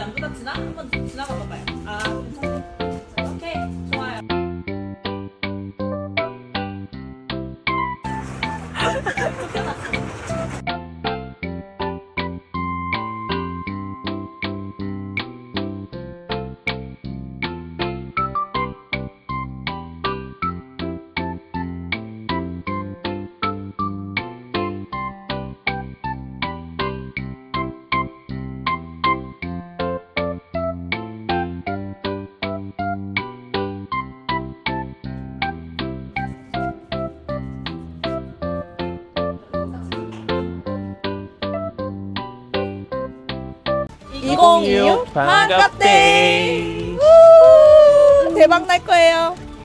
안 부딪히나? 한번 지나가 봐봐요. 아, 오케이, 좋아요. 좋겠다. 2026 반갑대. 대박 날 거예요.